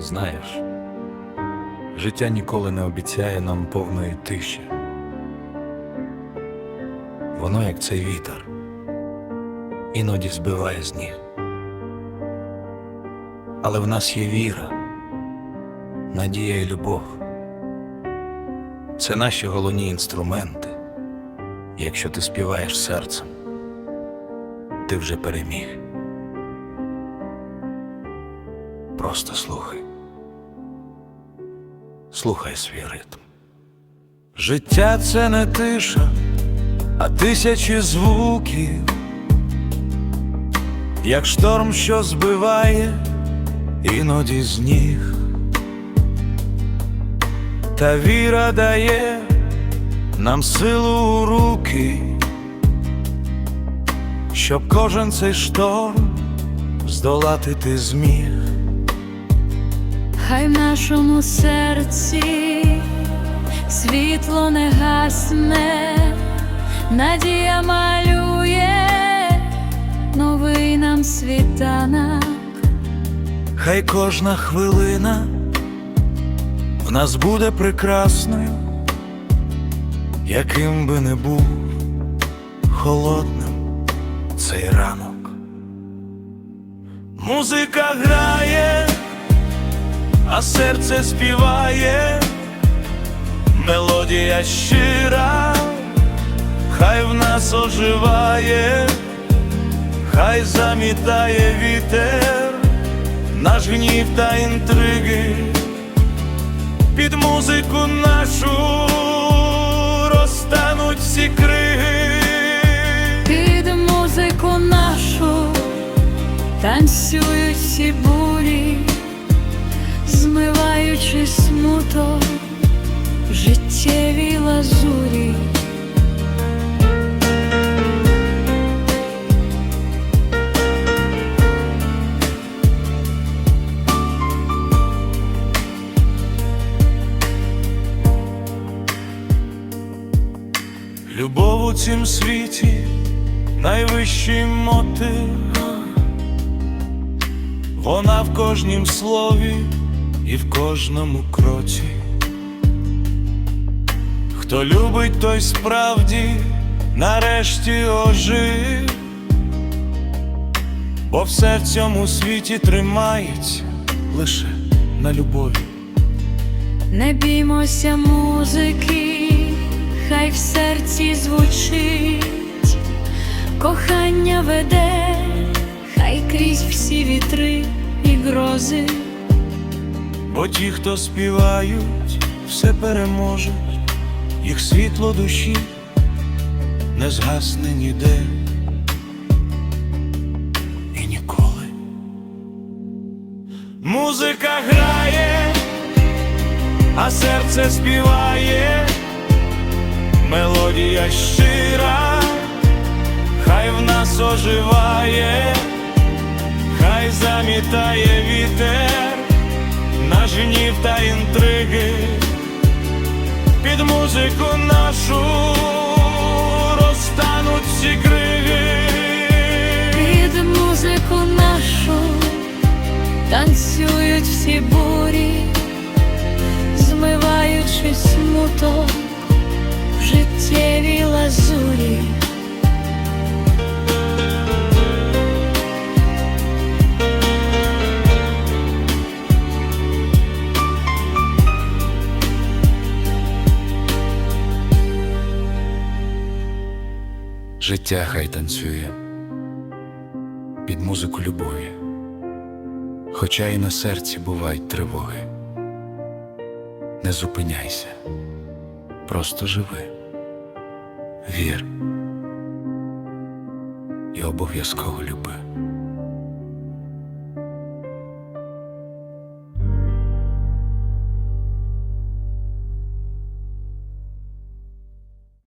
Знаєш, життя ніколи не обіцяє нам повної тиші. Воно, як цей вітер, іноді збиває з ніг. Але в нас є віра, надія і любов. Це наші головні інструменти. Якщо ти співаєш серцем, ти вже переміг. Просто слухай. Слухай свій ритм. Життя це не тиша, а тисячі звуків, як шторм, що збиває іноді з ніг. Та віра дає нам силу у руки, щоб кожен цей шторм здолати ти зміг. Хай в нашому серці світло не гасне, надія малює новий нам світанок. Хай кожна хвилина в нас буде прекрасною, яким би не був холодним цей ранок. Музика грає, а серце співає, мелодія щира, хай в нас оживає, хай замітає вітер наш гнів та інтриги, під музику нашу розтануть змиваючи смуток в життєвій лазурі. Любов у цім світі найвищий мотив, вона в кожнім слові і в кожному кроці. Хто любить, той справді нарешті ожив, бо все в цьому світі тримається лише на любові. Не біймося музики, хай в серці звучить, кохання веде, хай крізь всі вітри і грози. Бо ті, хто співають, все переможуть, їх світло душі не згасне ніде. І ніколи. Музика грає, а серце співає, мелодія щира, хай в нас оживає, хай замітає вітер наш гнів та інтриги, під музику нашу розтануть всі криги. Під музику нашу танцюють всі бурі, змиваючи смуток в життєвій лазурі. Життя хай танцює. Під музику любові, хоча і на серці бувають тривоги. Не зупиняйся, просто живи, вір. І обов'язково люби.